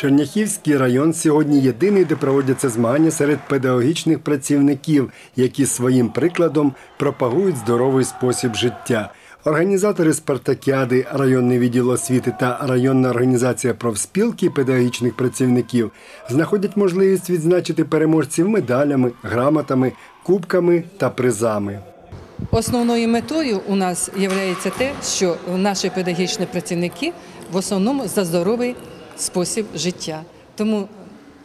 Черняхівський район сьогодні єдиний, де проводяться змагання серед педагогічних працівників, які своїм прикладом пропагують здоровий спосіб життя. Організатори спартакіади, районний відділ освіти та районна організація профспілки педагогічних працівників знаходять можливість відзначити переможців медалями, грамотами, кубками та призами. Основною метою у нас є те, що наші педагогічні працівники в основному за здоровий спосіб життя. Тому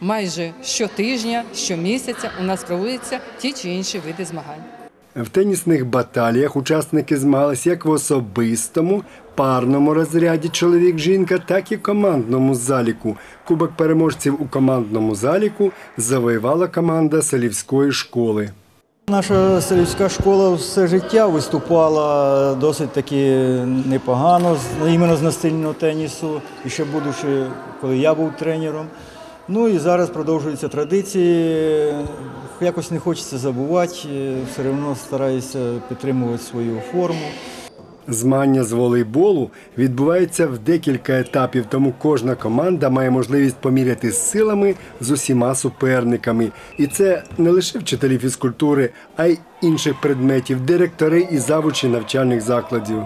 майже щотижня, щомісяця у нас проводяться ті чи інші види змагань. В тенісних баталіях учасники змагалися як в особистому, парному розряді чоловік-жінка, так і командному заліку. Кубок переможців у командному заліку завоювала команда селівської школи. Наша селівська школа все життя виступала досить таки непогано, іменно з настільного тенісу, і ще будучи, коли я був тренером. Ну і зараз продовжуються традиції. Якось не хочеться забувати, все одно стараюся підтримувати свою форму. Змагання з волейболу відбувається в декілька етапів, тому кожна команда має можливість поміряти силами з усіма суперниками. І це не лише вчителі фізкультури, а й інших предметів, директори і завучі навчальних закладів.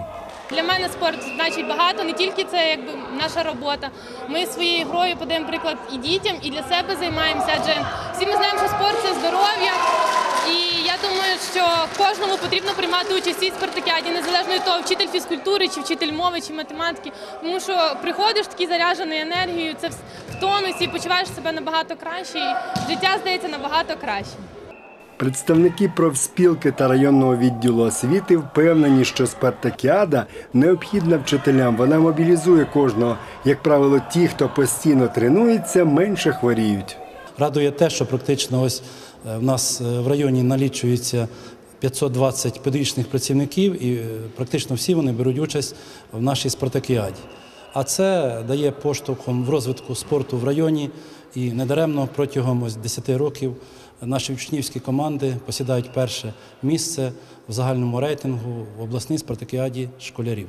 Для мене спорт значить багато, не тільки це якби наша робота. Ми своєю грою подаємо приклад і дітям, і для себе займаємося. Адже всі ми знаємо, що спорт це здоров'я. І я думаю, що кожному потрібно приймати участь у цій спартакіаді, незалежно від того, вчитель фізкультури, чи вчитель мови, чи математики. Тому що приходиш такий заряджений енергією, це в тонусі, почуваєш себе набагато краще, і життя здається набагато краще. Представники профспілки та районного відділу освіти впевнені, що спартакіада необхідна вчителям. Вона мобілізує кожного. Як правило, ті, хто постійно тренується, менше хворіють. Радує те, що практично ось е, в нас е, в районі налічується 520 педагогічних працівників, і е, практично всі вони беруть участь в нашій спартакіаді. А це дає поштовхом в розвитку спорту в районі. І недаремно протягом ось 10 років наші учнівські команди посідають перше місце в загальному рейтингу в обласній спартакіаді школярів.